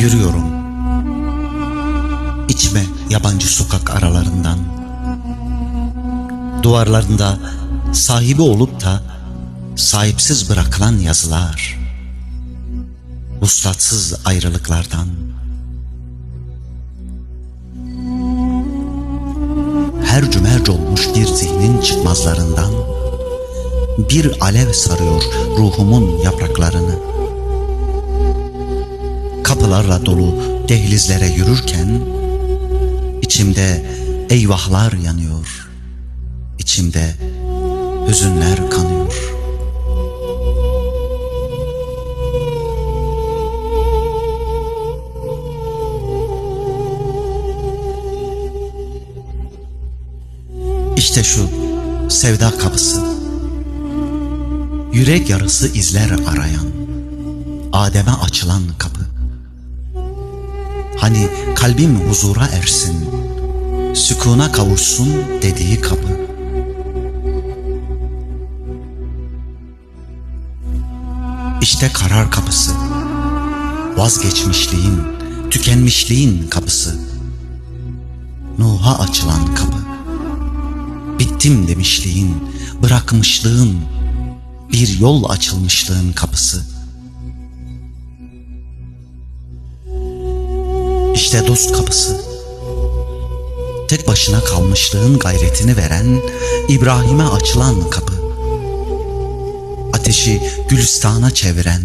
Yürüyorum. İçme yabancı sokak aralarından. Duvarlarında sahibi olup da sahipsiz bırakılan yazılar. Vuslatsız ayrılıklardan. Her cümerc olmuş bir zihnin çıkmazlarından bir alev sarıyor ruhumun yapraklarını. Kapılarla dolu dehlizlere yürürken içimde eyvahlar yanıyor. İçimde hüzünler kanıyor. İşte şu sevda kapısı. Yürek yarısı izler arayan, Adem'e açılan kapı. Hani kalbim huzura ersin, sükuna kavuşsun dediği kapı. İşte karar kapısı, vazgeçmişliğin, tükenmişliğin kapısı. Nuh'a açılan kapı. Bittim demişliğin, bırakmışlığın, bir yol açılmışlığın kapısı. İşte dost kapısı. Tek başına kalmışlığın gayretini veren İbrahim'e açılan kapı. Ateşi gülistana çeviren,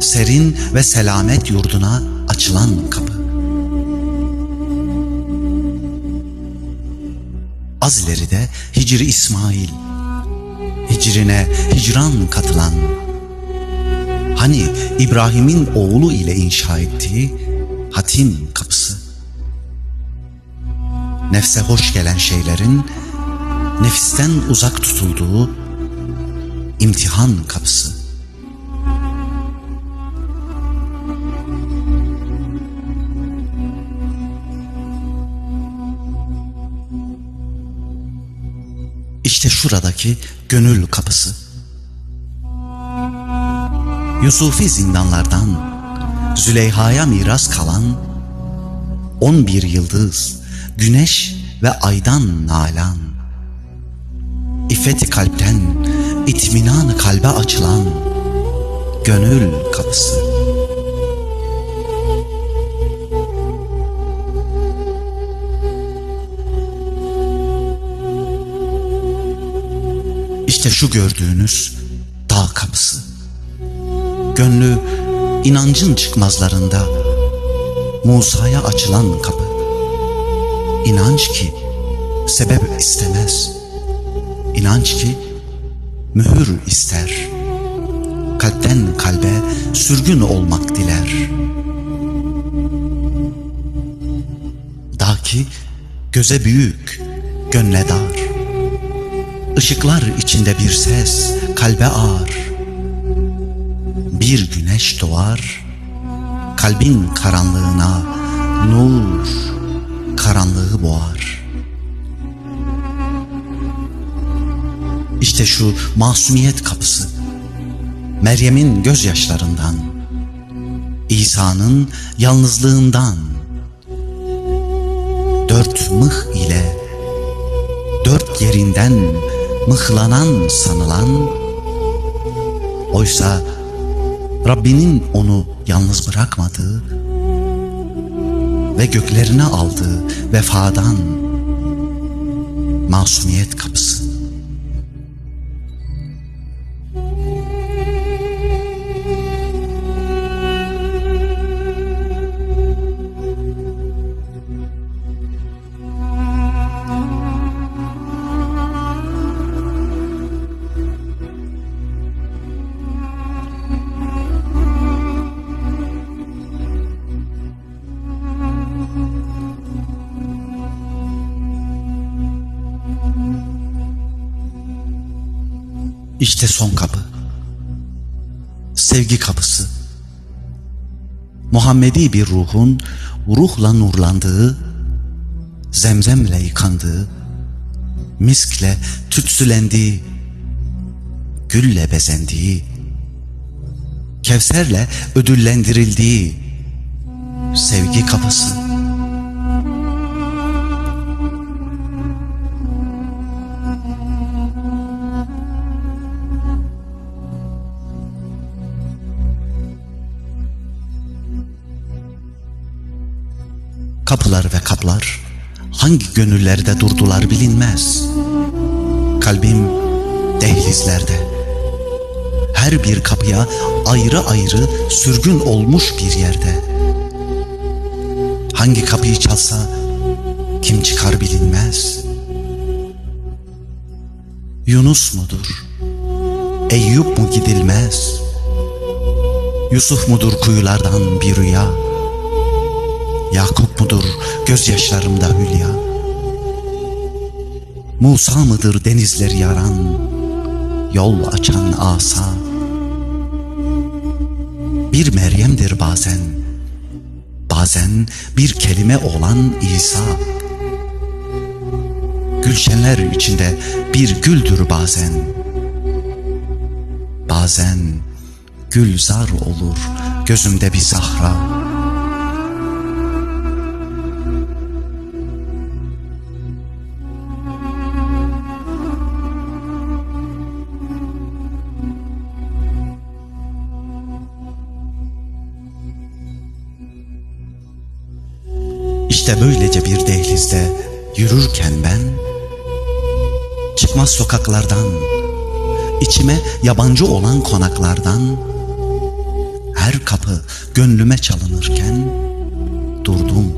serin ve selamet yurduna açılan kapı. Az ileride Hicri İsmail, hicrine hicran katılan, hani İbrahim'in oğlu ile inşa ettiği hatim kapısı. Nefse hoş gelen şeylerin nefisten uzak tutulduğu imtihan kapısı. İşte şuradaki gönül kapısı. Yusufi zindanlardan Züleyha'ya miras kalan on bir yıldız, güneş ve aydan nalan. İffeti kalpten itminan kalbe açılan gönül kapısı. İşte şu gördüğünüz dağ kapısı. Gönlü inancın çıkmazlarında Musa'ya açılan kapı. İnanç ki sebep istemez. İnanç ki mühür ister. Kalpten kalbe sürgün olmak diler. Dağ ki göze büyük, gönle dar. Işıklar içinde bir ses, kalbe ağır. Bir güneş doğar, kalbin karanlığına nur, karanlığı boğar. İşte şu masumiyet kapısı, Meryem'in gözyaşlarından, İsa'nın yalnızlığından, dört mıh ile, dört yerinden mıhlanan sanılan, oysa Rabbinin onu yalnız bırakmadığı ve göklerine aldığı vefadan masumiyet İşte son kapı. Sevgi kapısı. Muhammedi bir ruhun ruhla nurlandığı, zemzemle yıkandığı, miskle tütsülendiği, gülle bezendiği, Kevserle ödüllendirildiği sevgi kapısı. Hangi gönüllerde durdular bilinmez. Kalbim dehlizlerde. Her bir kapıya ayrı ayrı sürgün olmuş bir yerde. Hangi kapıyı çalsa kim çıkar bilinmez. Yunus mudur? Eyüp mu gidilmez? Yusuf mudur kuyulardan bir rüya? Yakup mudur gözyaşlarımda hülya? Musa mıdır denizleri yaran, yol açan asa? Bir Meryem'dir bazen, bazen bir kelime olan İsa. Gülşenler içinde bir güldür bazen, bazen gülzar olur gözümde bir sahra. Böylece bir dehlizde yürürken ben çıkmaz sokaklardan, içime yabancı olan konaklardan her kapı gönlüme çalınırken durdum,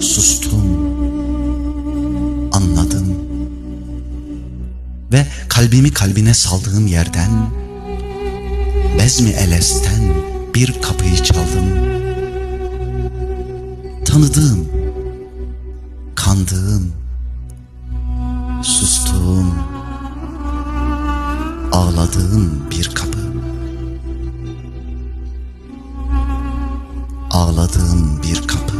sustum, anladım. Ve kalbimi kalbine saldığım yerden Bezmi Eles'ten bir kapıyı çaldım. Tanıdığım, utandığım, sustuğum, ağladığım bir kapı. Ağladığım bir kapı.